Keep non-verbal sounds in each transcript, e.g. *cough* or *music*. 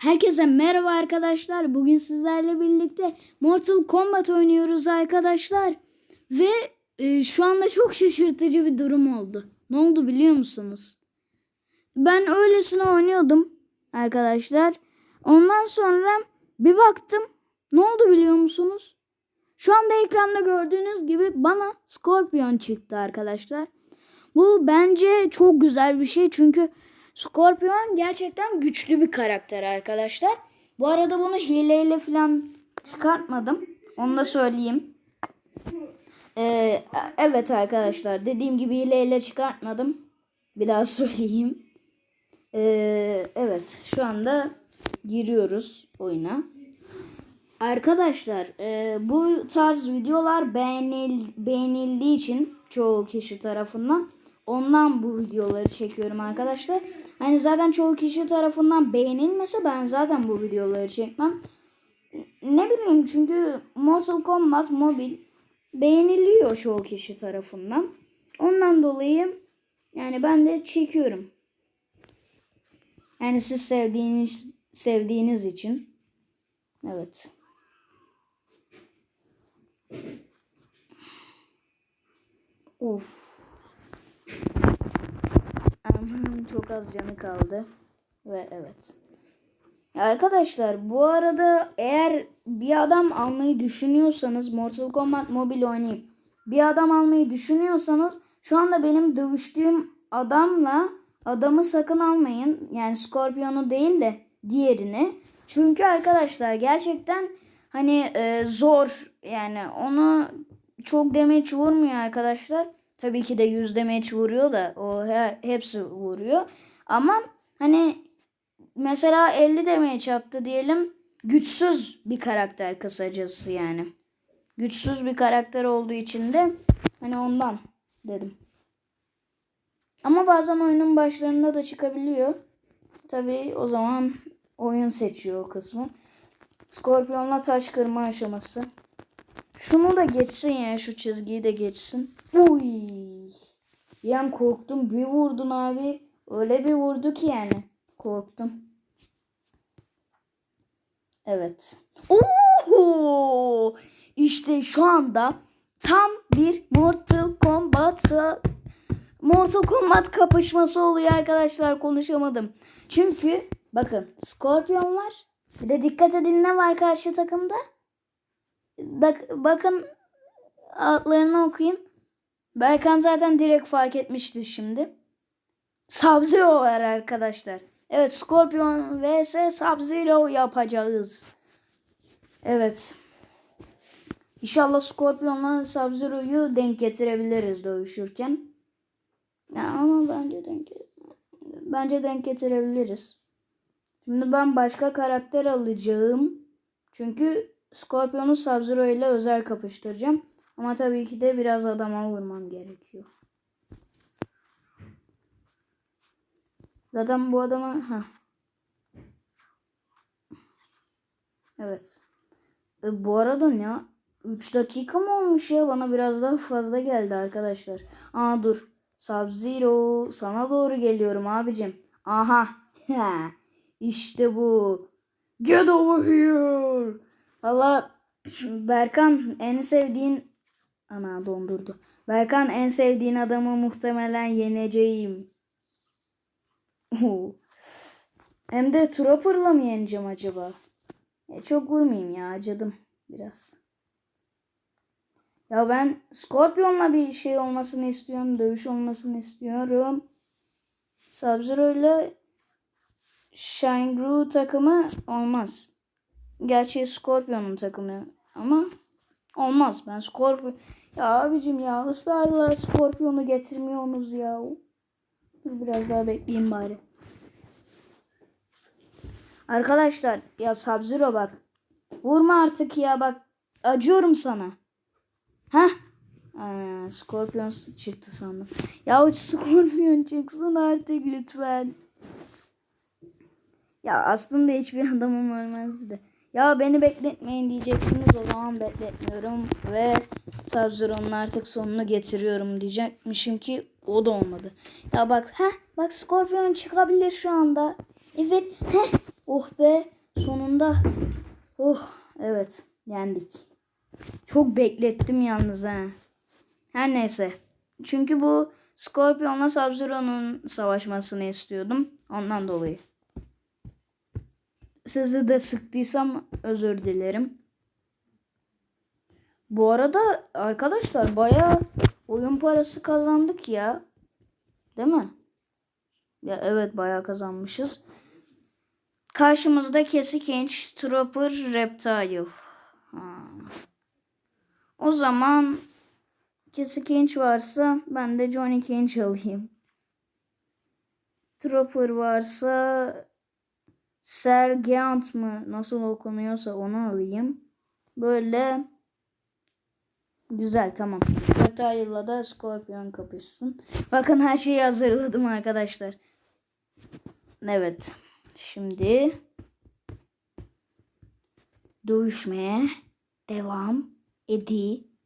Herkese merhaba arkadaşlar. Bugün sizlerle birlikte Mortal Kombat oynuyoruz arkadaşlar. Ve e, şu anda çok şaşırtıcı bir durum oldu. Ne oldu biliyor musunuz? Ben öylesine oynuyordum arkadaşlar. Ondan sonra bir baktım. Ne oldu biliyor musunuz? Şu anda ekranda gördüğünüz gibi bana Scorpion çıktı arkadaşlar. Bu bence çok güzel bir şey çünkü Scorpion gerçekten güçlü bir karakter arkadaşlar. Bu arada bunu hileyle falan çıkartmadım. Onu da söyleyeyim. Ee, evet arkadaşlar dediğim gibi hileyle çıkartmadım. Bir daha *laughs* söyleyeyim. Ee, evet şu anda giriyoruz oyuna. Arkadaşlar e, bu tarz videolar beğenil, beğenildiği için çoğu kişi tarafından ondan bu videoları çekiyorum arkadaşlar. Hani zaten çoğu kişi tarafından beğenilmese ben zaten bu videoları çekmem. Ne bileyim çünkü Mortal Kombat Mobile beğeniliyor çoğu kişi tarafından. Ondan dolayı yani ben de çekiyorum. Yani siz sevdiğiniz sevdiğiniz için. Evet. Of. Çok az canı kaldı. Ve evet. Arkadaşlar bu arada eğer bir adam almayı düşünüyorsanız Mortal Kombat Mobile oynayıp bir adam almayı düşünüyorsanız şu anda benim dövüştüğüm adamla adamı sakın almayın. Yani Scorpion'u değil de diğerini. Çünkü arkadaşlar gerçekten hani e, zor yani onu çok damage vurmuyor arkadaşlar. Tabii ki de 100 damage vuruyor da o he, hepsi vuruyor. Ama hani mesela 50 damage attı diyelim. Güçsüz bir karakter kısacası yani. Güçsüz bir karakter olduğu için de hani ondan dedim. Ama bazen oyunun başlarında da çıkabiliyor. Tabii o zaman oyun seçiyor o kısmı. Skorpiyonla taş kırma aşaması. Şunu da geçsin ya şu çizgiyi de geçsin. Uy. Yani korktum bir vurdun abi. Öyle bir vurdu ki yani. Korktum. Evet. Oo! İşte şu anda tam bir Mortal Kombat Mortal Kombat kapışması oluyor arkadaşlar konuşamadım. Çünkü bakın Scorpion var. Bir de dikkat edin ne var karşı takımda? Bak, bakın adlarını okuyun. Berkan zaten direkt fark etmişti şimdi. Sub-Zero var arkadaşlar. Evet Scorpion vs Sub-Zero yapacağız. Evet. İnşallah Scorpion'la Sub-Zero'yu denk getirebiliriz dövüşürken. Ya ama bence denk bence denk getirebiliriz. Şimdi ben başka karakter alacağım. Çünkü Scorpion'u Sub-Zero ile özel kapıştıracağım. Ama tabii ki de biraz adama vurmam gerekiyor. Zaten bu adama ha. Evet. E, bu arada ne? 3 dakika mı olmuş ya? Bana biraz daha fazla geldi arkadaşlar. Aa dur. Sub-Zero sana doğru geliyorum abicim. Aha. *laughs* işte bu. Get over here. Valla Berkan en sevdiğin ana dondurdu. Berkan en sevdiğin adamı muhtemelen yeneceğim. Hem de Trapper'la mı yeneceğim acaba? E, çok vurmayayım ya acıdım biraz. Ya ben Scorpion'la bir şey olmasını istiyorum. Dövüş olmasını istiyorum. Sub-Zero ile Shingru takımı olmaz. Gerçi Scorpion'un takımı ama olmaz. Ben Scorpion... Ya abicim ya ısrarla Scorpion'u getirmiyorsunuz ya. Dur biraz daha bekleyeyim bari. Arkadaşlar ya Sub-Zero bak. Vurma artık ya bak. Acıyorum sana. Heh. Aa, Scorpion çıktı sandım. Ya Scorpion çıksın artık lütfen. Ya aslında hiçbir *laughs* adamım ölmezdi de. Ya beni bekletmeyin diyeceksiniz o zaman bekletmiyorum ve Sub-Zero'nun artık sonunu getiriyorum diyecekmişim ki o da olmadı. Ya bak ha bak Scorpion çıkabilir şu anda. Evet heh Oh be sonunda. Oh evet yendik. Çok beklettim yalnız ha. Her neyse. Çünkü bu Scorpion'la Sub-Zero'nun savaşmasını istiyordum. Ondan dolayı. Sizi de sıktıysam özür dilerim. Bu arada arkadaşlar bayağı oyun parası kazandık ya. Değil mi? Ya evet bayağı kazanmışız. Karşımızda Kesik Inch, Trooper, Reptile. Ha. O zaman Kesik Inch varsa ben de Johnny Cage alayım. Trooper varsa Sergeant mı nasıl okunuyorsa onu alayım. Böyle güzel tamam. Reptile'la da Scorpion kapışsın. Bakın her şeyi hazırladım arkadaşlar. Evet. Şimdi dövüşmeye devam ediyoruz.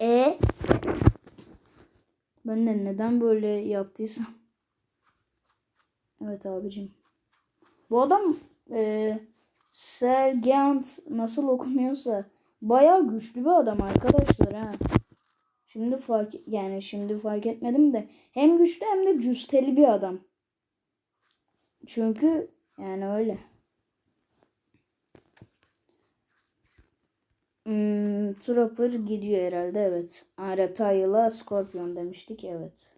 E ben de neden böyle yaptıysam. Evet abicim. Bu adam e, Sergeant nasıl okunuyorsa bayağı güçlü bir adam arkadaşlar ha. Şimdi fark yani şimdi fark etmedim de hem güçlü hem de cüsteli bir adam. Çünkü yani öyle. Hmm, Trooper gidiyor herhalde evet. Reptile'a Scorpion demiştik evet.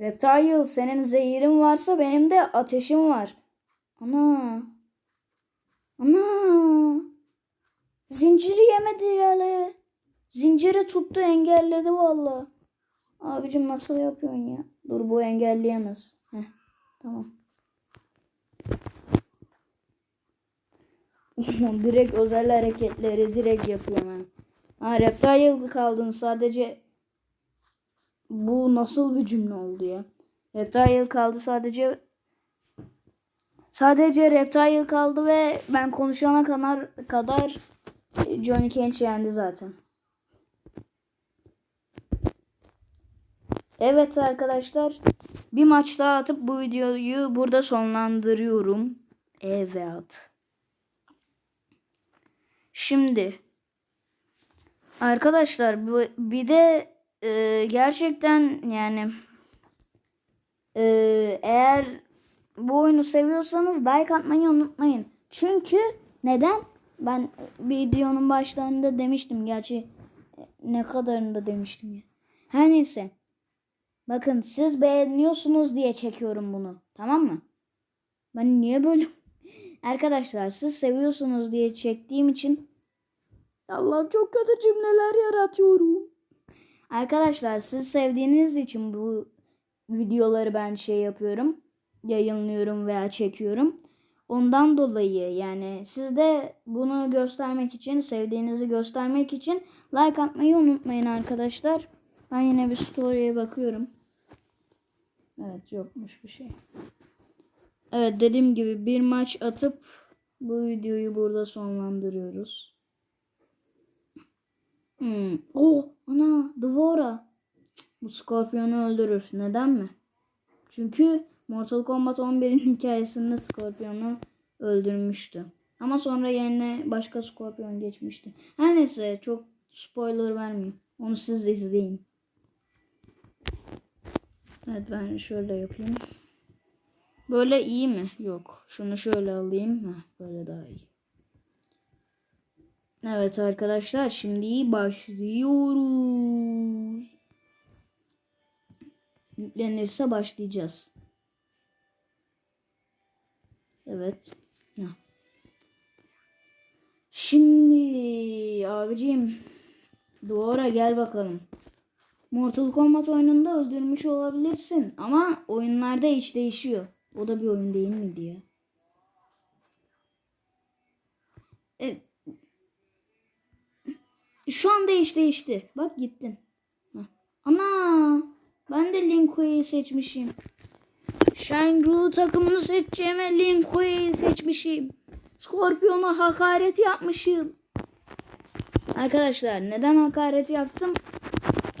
Reptile senin zehirin varsa benim de ateşim var. Ana. Ana. Zinciri yemedi yani. Zinciri tuttu engelledi valla. Abicim nasıl yapıyorsun ya? Dur bu engelleyemez. Heh, tamam. *laughs* direkt özel hareketleri direkt yapıyorum ha. Ha reptile kaldın sadece bu nasıl bir cümle oldu ya? Reptile kaldı sadece sadece reptile kaldı ve ben konuşana kadar kadar Johnny Cage yendi zaten. Evet arkadaşlar bir maç daha atıp bu videoyu burada sonlandırıyorum. Evet. Şimdi arkadaşlar bir de e, gerçekten yani e, eğer bu oyunu seviyorsanız like atmayı unutmayın. Çünkü neden? Ben videonun başlarında demiştim. Gerçi ne kadarında demiştim ya. Her neyse. Bakın siz beğeniyorsunuz diye çekiyorum bunu. Tamam mı? Ben niye böyle... *laughs* Arkadaşlar siz seviyorsunuz diye çektiğim için Allah çok kötü cümleler yaratıyorum. Arkadaşlar siz sevdiğiniz için bu videoları ben şey yapıyorum. Yayınlıyorum veya çekiyorum. Ondan dolayı yani siz de bunu göstermek için, sevdiğinizi göstermek için like atmayı unutmayın arkadaşlar. Ben yine bir story'e bakıyorum. Evet yokmuş bir şey. Evet dediğim gibi bir maç atıp bu videoyu burada sonlandırıyoruz. Hmm. Oh ana Dvora. Bu Scorpion'u öldürür. Neden mi? Çünkü Mortal Kombat 11'in *laughs* hikayesinde Scorpion'u öldürmüştü. Ama sonra yerine başka Scorpion geçmişti. Her neyse çok spoiler vermeyeyim. Onu siz de izleyin. Evet ben şöyle yapayım. Böyle iyi mi? Yok. Şunu şöyle alayım. Heh, böyle daha iyi. Evet arkadaşlar şimdi başlıyoruz. Yüklenirse başlayacağız. Evet. Şimdi abicim Doğru gel bakalım. Mortal Kombat oyununda öldürmüş olabilirsin ama oyunlarda hiç değişiyor. O da bir oyun değil miydi ya? E, şu anda iş değişti. Bak gittin. Ana ben de Lin Kuei'yi seçmişim. Shangru takımını seçeceğime Lin Kuei'yi seçmişim. Scorpion'a hakaret yapmışım. Arkadaşlar neden hakaret yaptım?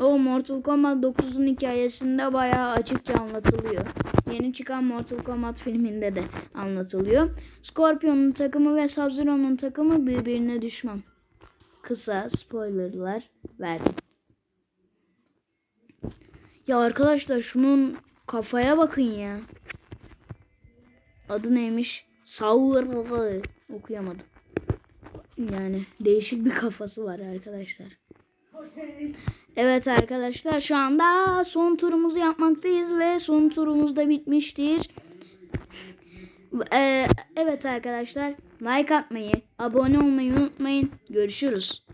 O Mortal Kombat 9'un hikayesinde bayağı açıkça anlatılıyor. Yeni çıkan Mortal Kombat filminde de anlatılıyor. Scorpion'un takımı ve Sub-Zero'nun takımı birbirine düşman. Kısa spoilerlar verdim. Ya arkadaşlar şunun kafaya bakın ya. Adı neymiş? Saur okuyamadım. Yani değişik bir kafası var arkadaşlar. Evet arkadaşlar şu anda son turumuzu yapmaktayız ve son turumuz da bitmiştir. Ee, evet arkadaşlar like atmayı, abone olmayı unutmayın. Görüşürüz.